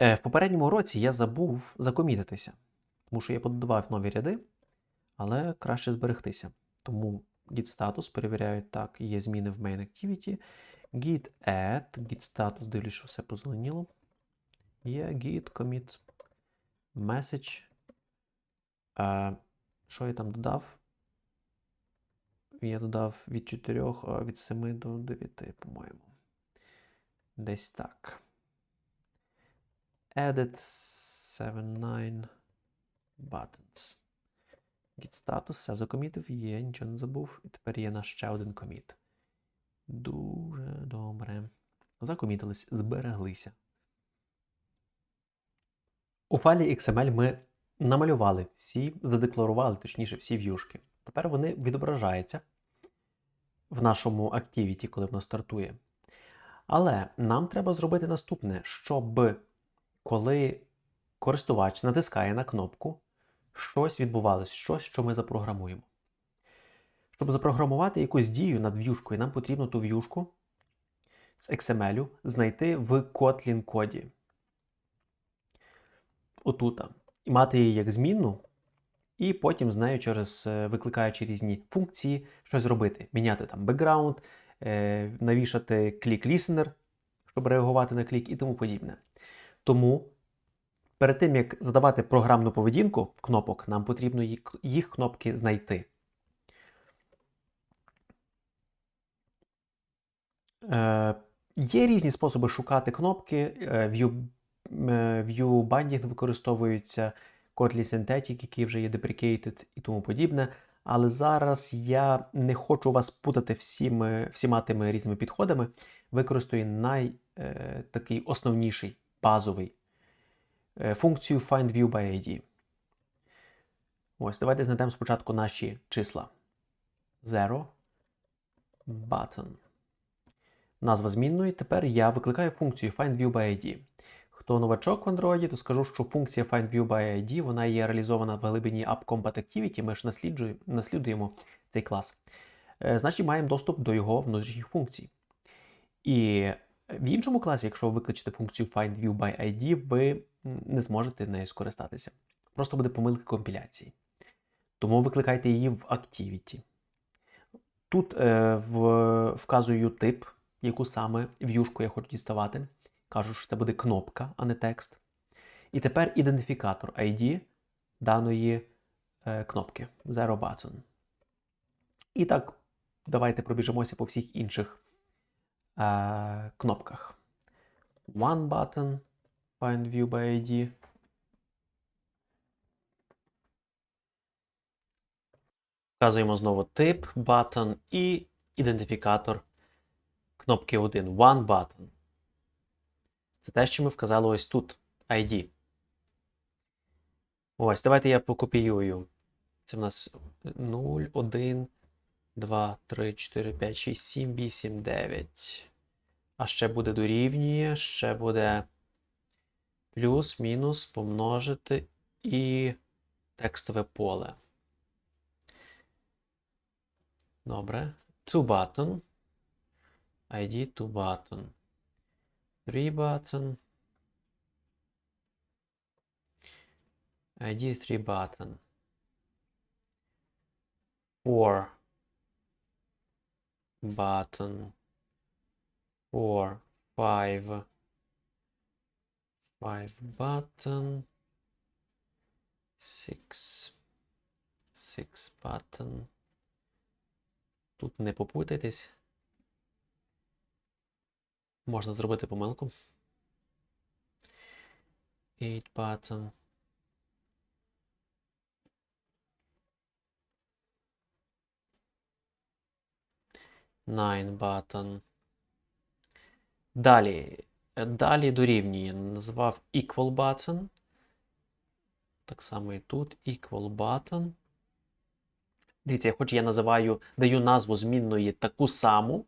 Е, В попередньому році я забув закомітитися, тому що я подавав нові ряди, але краще зберегтися. Тому git status перевіряю, так, є зміни в main activity. Git add, git status, дивлюсь, що все позеленіло. Є git commit message. Е, що я там додав? Я додав від 4, від 7 до 9, по-моєму. Десь так. Edit 79 buttons. Git status, все закомітив, є, нічого не забув. І тепер є наш ще один коміт. Дуже добре. Закомітились, збереглися. У файлі XML ми намалювали всі, задекларували, точніше, всі в'юшки. Тепер вони відображаються в нашому Activity, коли воно стартує. Але нам треба зробити наступне, щоб коли користувач натискає на кнопку, щось відбувалось, щось, що ми запрограмуємо. Щоб запрограмувати якусь дію над в'юшкою, нам потрібно ту в'юшку з XML знайти в Kotlin коді. Отута. І мати її як змінну, і потім з нею через е, викликаючи різні функції, щось зробити. Міняти там бекграунд, е, навішати клік listener, щоб реагувати на клік і тому подібне. Тому перед тим, як задавати програмну поведінку кнопок, нам потрібно їх, кнопки знайти. Е, є різні способи шукати кнопки. Е, View, е, view Binding використовується, Kotlin Synthetic, який вже є deprecated і тому подібне. Але зараз я не хочу вас путати всіми, всіма тими різними підходами. Використаю най, е, такий основніший, базовий е, функцію Find View by ID. Ось, давайте знайдемо спочатку наші числа. Zero button. Назва змінної. Тепер я викликаю функцію FindViewById. ID. Хто новачок в Android, то скажу, що функція FindViewById ID, вона є реалізована в глибині AppCompat Activity, ми ж насліджуємо, наслідуємо цей клас. Е, Значить, маємо доступ до його внутрішніх функцій. І в іншому класі, якщо ви викличете функцію FindViewById, ви не зможете нею скористатися. Просто буде помилка компіляції. Тому викликайте її в Activity. Тут е, в, вказую тип, яку саме в'юшку я хочу діставати. Кажу, що це буде кнопка, а не текст. І тепер ідентифікатор ID даної е, кнопки Zero Button. І так, давайте пробіжимося по всіх інших е, кнопках. One button, Find View by ID. Вказуємо знову тип, button і ідентифікатор кнопки 1 One button. Це те, що ми вказали ось тут. ID. Ось, давайте я покопіюю. Це в нас 0, 1, 2, 3, 4, 5, 6, 7, 8, 9. А ще буде дорівнює, ще буде плюс, мінус, помножити і текстове поле. Добре. To button. ID to button. 3 button. ID 3 button. 4 button. 4 5 5 button. 6 6 button. Тут не попутайтесь. Можна зробити помилку. 8 button. Nine button. Далі. Далі дорівнює. Назвав equal button. Так само і тут. Equal button. Дивіться, хоч я називаю, даю назву змінної таку саму,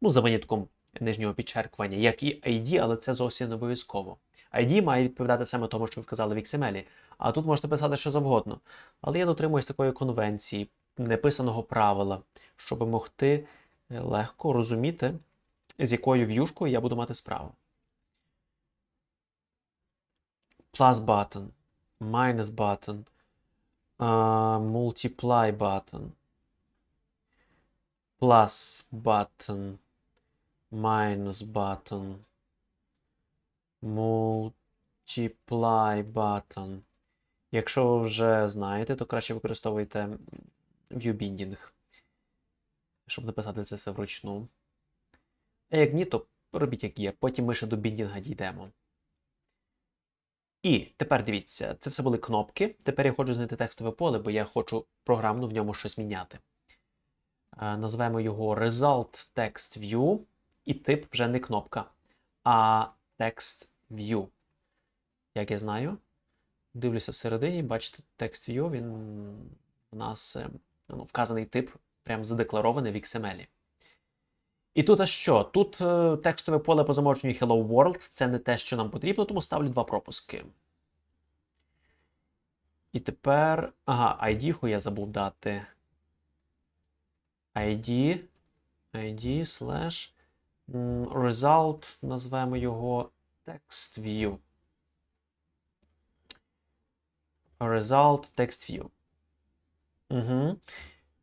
ну, за винятком нижнього підчеркування, як і ID, але це зовсім не обов'язково. ID має відповідати саме тому, що ви вказали в XML, а тут можете писати що завгодно. Але я дотримуюсь такої конвенції, неписаного правила, щоб могти е, легко розуміти, з якою в'юшкою я буду мати справу. plus button, minus button, uh, multiply button, plus button, minus button, multiply button. Якщо ви вже знаєте, то краще використовуйте viewbinding, щоб написати це все вручну. А як ні, то робіть як є. Потім ми ще до біндінга дійдемо. І тепер дивіться, це все були кнопки. Тепер я хочу знайти текстове поле, бо я хочу програмно в ньому щось міняти. Е, Назвемо його Result Text View, і тип вже не кнопка, а Text View. Як я знаю, дивлюся всередині, бачите, Text View, він у нас е, ну, вказаний тип, прям задекларований в XML. І тут а що? Тут е, текстове поле по замовченню Hello World це не те, що нам потрібно, тому ставлю два пропуски. І тепер. Ага, ID я забув дати. ID. ID slash result, назвемо його text view. Result text view. Угу.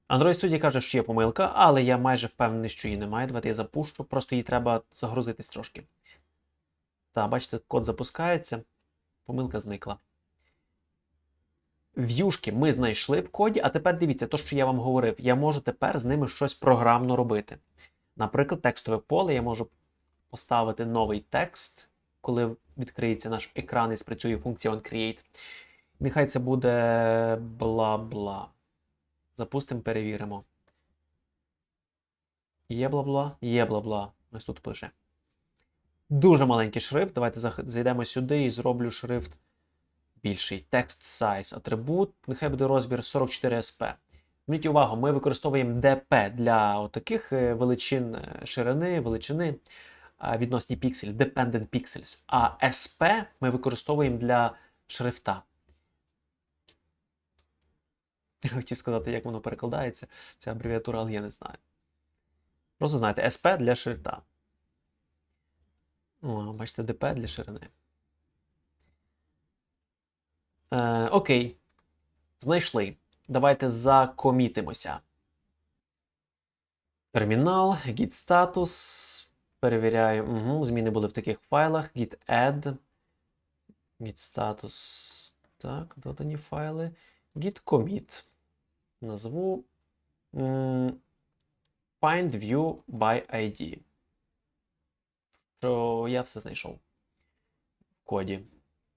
Android Studio каже, що є помилка, але я майже впевнений, що її немає. Давайте я запущу. Просто їй треба загрузитись трошки. Так, бачите, код запускається. Помилка зникла. В'юшки ми знайшли в коді, а тепер дивіться, то, що я вам говорив, я можу тепер з ними щось програмно робити. Наприклад, текстове поле я можу поставити новий текст, коли відкриється наш екран і спрацює функція onCreate. Нехай це буде бла-бла. Запустимо, перевіримо. Є бла-бла, є бла-бла. Ось тут пише. Дуже маленький шрифт. Давайте зайдемо сюди і зроблю шрифт більший. Text size, атрибут. Нехай буде розмір 44 SP. Зверніть увагу, ми використовуємо DP для таких величин е, ширини, величини відносні пікселі, dependent pixels. А SP ми використовуємо для шрифта. Я хотів сказати, як воно перекладається, ця абревіатура, але я не знаю. Просто знаєте, SP для шрифта. О, бачите, ДП для ширини. Е, окей. Знайшли. Давайте закомітимося. Термінал, git status. Перевіряю. Угу, зміни були в таких файлах. Git add. Git status. Так, додані файли. Git commit. Назву Find View by ID. Що я все знайшов в коді.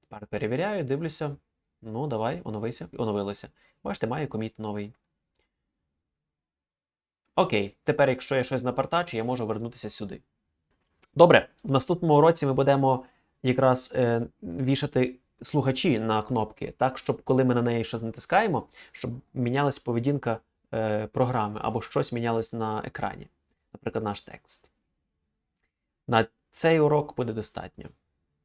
Тепер перевіряю, дивлюся. Ну, давай, оновися, оновилося. Бачите, має коміт новий. Окей, тепер, якщо я щось напартачу, я можу вернутися сюди. Добре, в наступному уроці ми будемо якраз е, вішати слухачі на кнопки, так, щоб коли ми на неї щось натискаємо, щоб мінялась поведінка е, програми або щось мінялось на екрані. Наприклад, наш текст. На цей урок буде достатньо.